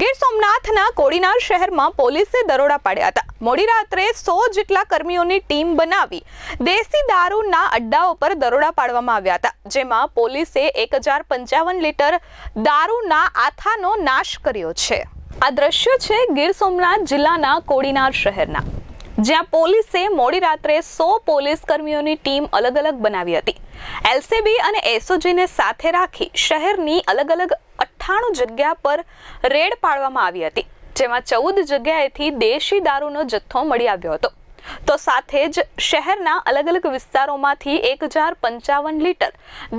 ગીર સોમનાથના કોડીનાર શહેરમાં પોલીસે દરોડા પાડ્યા હતા. મોડી રાત્રે સો જેટલા કર્મીઓની ટીમ બનાવી દેશી દારૂના અડ્ડાઓ પર દરોડા પાડવામાં આવ્યા હતા, જેમાં પોલીસે એક હજાર પંચાવન લીટર દારૂના આથાનો નાશ કર્યો છે. આ દ્રશ્ય છે ગીર સોમનાથ જિલ્લાના કોડીનાર શહેરના. જ્યાં પોલીસે મોડી રાત્રે સો પોલીસ કર્મીઓની ટીમ અલગ અલગ બનાવી હતી. એલસીબી અને એસઓજીને સાથે રાખી શહેરની અલગ અલગ અઠ્ઠાણું જગ્યા પર રેડ પાડવામાં આવી હતી, જેમાં ચૌદ જગ્યાએથી દેશી દારૂનો જથ્થો મળી આવ્યો હતો. તો સાથે જ શહેરના અલગ અલગ વિસ્તારોમાંથી એક હજાર પંચાવન લીટર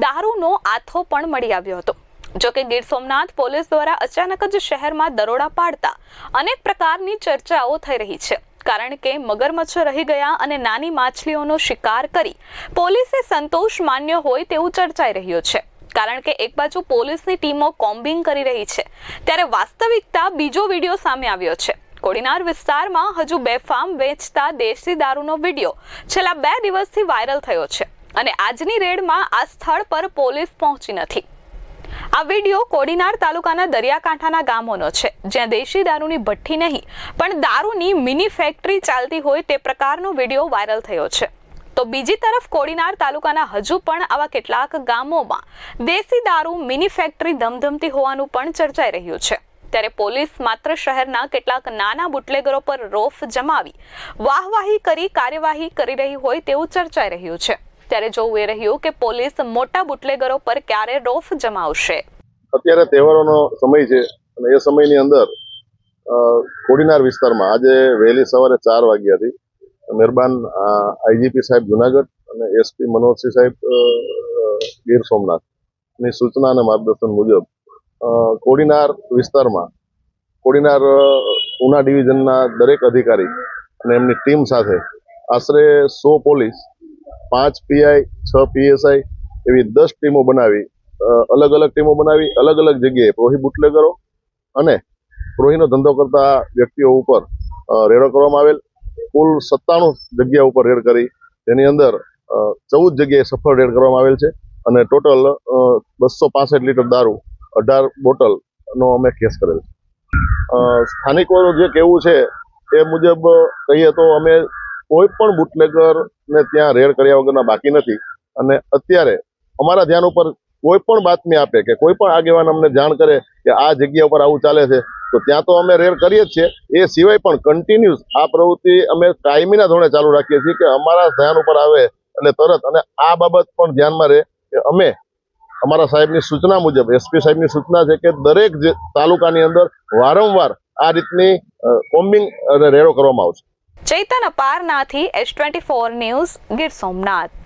દારૂનો આથો પણ મળી આવ્યો હતો. જોકે ગીર સોમનાથ પોલીસ દ્વારા અચાનક જ શહેરમાં દરોડા પાડતા અનેક પ્રકારની ચર્ચાઓ થઈ રહી છે. કારણ કે મગરમચ્છો રહી ગયા અને નાની માછલીઓનો શિકાર કરી પોલીસે સંતોષ માન્ય હોય તેવું ચર્ચાઈ રહ્યું છે. કારણ કે એક બાજુ પોલીસની ટીમો કોમ્બિંગ કરી રહી છે, ત્યારે વાસ્તવિકતા બીજો વીડિયો સામે આવ્યો છે. કોડીનાર વિસ્તારમાં હજુ બેફામ વેચતા દેશી દારૂનો વીડિયો છેલ્લા બે દિવસથી વાયરલ થયો છે અને આજની રેડમાં આ સ્થળ પર પોલીસ પહોંચી નથી. આ વીડિયો કોડીનાર તાલુકાના દરિયાકાંઠાના ગામોનો છે, જ્યાં દેશી દારૂની ભઠ્ઠી નહીં, પણ દારૂની મિની ફેક્ટરી ચાલતી હોય તે પ્રકારનો વીડિયો વાયરલ થયો છે. તો બીજી તરફ કોડીનાર તાલુકાના હજુ પણ આવા કેટલાક ગામોમાં દેશી દારૂ, મિની ફેક્ટરી ધમધમતી હોવાનું પણ ચર્ચાઈ રહ્યું છે. ત્યારે પોલીસ માત્ર શહેરના કેટલાક નાના બુટલેગરો પર રોફ જમાવી વાહવાહી કરી કાર્યવાહી કરી રહી હોય તેવું ચર્ચાઈ રહ્યું છે. ત્યારે જોવું એ રહ્યું કે પોલીસ મોટા બુટલેગરો પર ક્યારે રોફ જમાવશે. અત્યારે તહેવારોનો સમય છે અને એ સમયની અંદર કોડીનાર વિસ્તારમાં આજે વહેલી સવારે ચાર વાગ્યાથી મહેરબાન આઈજીપી સાહેબ જુનાગઢ અને એસપી મનોજસિંહ સાહેબ ગીર સોમનાથની સૂચના અને માર્ગદર્શન મુજબ કોડીનાર વિસ્તારમાં, કોડીનાર ઉના ડિવિઝનના દરેક અધિકારી અને એમની ટીમ સાથે આશરે સો પોલીસ, પાંચ પીઆઈ, છ પીએસઆઈ એવી દસ ટીમો બનાવી અલગ અલગ ટીમો બનાવી, અલગ અલગ જગ્યાએ પ્રોહી બુટલેગરો અને પ્રોહીનો ધંધો કરતા વ્યક્તિઓ ઉપર રેડો કરવામાં આવેલ. કુલ સત્તાણું જગ્યા ઉપર રેડ કરી તેની અંદર ચૌદ જગ્યાએ સફળ રેડ કરવામાં આવેલ છે અને ટોટલ બસો પાસઠ લીટર દારૂ અઢાર બોટલ નો અમે કેસ કરેલ છે. સ્થાનિકોનું જે કહેવું છે એ મુજબ, કહીએ તો અમે કોઈ પણ બુટલેગર ને ત્યાં રેડ કર્યા વગરના બાકી નથી અને અત્યારે અમારા ધ્યાન ઉપર કોઈ પણ બાતમી આપે કે કોઈ પણ આગેવાન અમને જાણ કરે કે આ જગ્યા ઉપર આવું ચાલે છે તો ત્યાં તો અમે રેડ કરીએ જ છીએ. એ સિવાય પણ કન્ટિન્યુઅસ આ પ્રવૃત્તિ અમે કાયમીના ધોરણે ચાલુ રાખીએ છીએ કે અમારા ધ્યાન ઉપર આવે એટલે તરત અને આ બાબત પણ ધ્યાનમાં રહે કે અમે અમારા સાહેબની સૂચના મુજબ એસપી સાહેબની સૂચના છે કે દરેક તાલુકાની અંદર વારંવાર આ રીતની કોમ્બિંગ રેડો કરવામાં આવશે. Chaitan Aparnathi S twenty four news Gir Somnath.